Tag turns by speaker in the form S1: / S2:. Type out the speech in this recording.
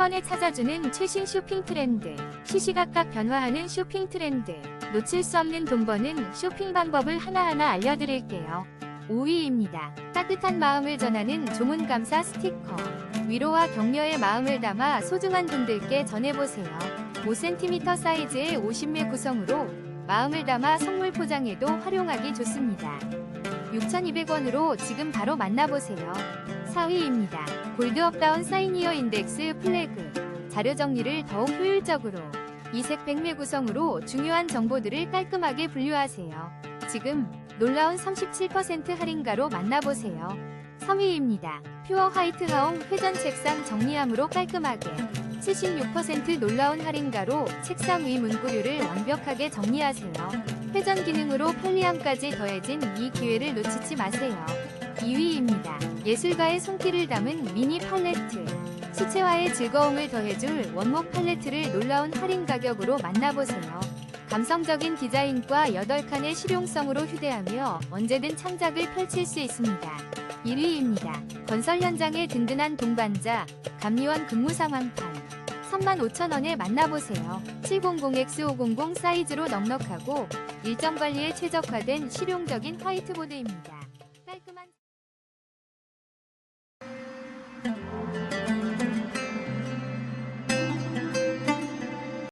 S1: 번에 찾아주는 최신 쇼핑 트렌드. 시시각각 변화하는 쇼핑 트렌드. 놓칠 수 없는 돈 버는 쇼핑 방법을 하나하나 알려드릴게요. 5위입니다. 따뜻한 마음을 전하는 조문 감사 스티커. 위로와 격려의 마음을 담아 소중한 분들께 전해보세요. 5cm 사이즈의 50매 구성으로 마음을 담아 선물 포장에도 활용하기 좋습니다. 6,200원으로 지금 바로 만나보세요. 4위입니다. 골드업다운 사이니어 인덱스 플래그. 자료 정리를 더욱 효율적으로. 이색 100매 구성으로 중요한 정보들을 깔끔하게 분류하세요. 지금 놀라운 37% 할인가로 만나보세요. 3위입니다. 퓨어 화이트 하웅 회전 책상 정리함으로 깔끔하게 76% 놀라운 할인가로 책상 위 문구류를 완벽하게 정리하세요. 회전 기능으로 편리함까지 더해진 이 기회를 놓치지 마세요. 2위입니다. 예술가의 손길을 담은 미니 팔레트. 수채화의 즐거움을 더해줄 원목 팔레트를 놀라운 할인 가격으로 만나보세요. 감성적인 디자인과 8칸의 실용성으로 휴대하며 언제든 창작을 펼칠 수 있습니다. 1위입니다. 건설 현장의 든든한 동반자, 감리원 근무 상황판. 35,000원에 만나보세요. 700X500 사이즈로 넉넉하고 일정 관리에 최적화된 실용적인 화이트보드입니다.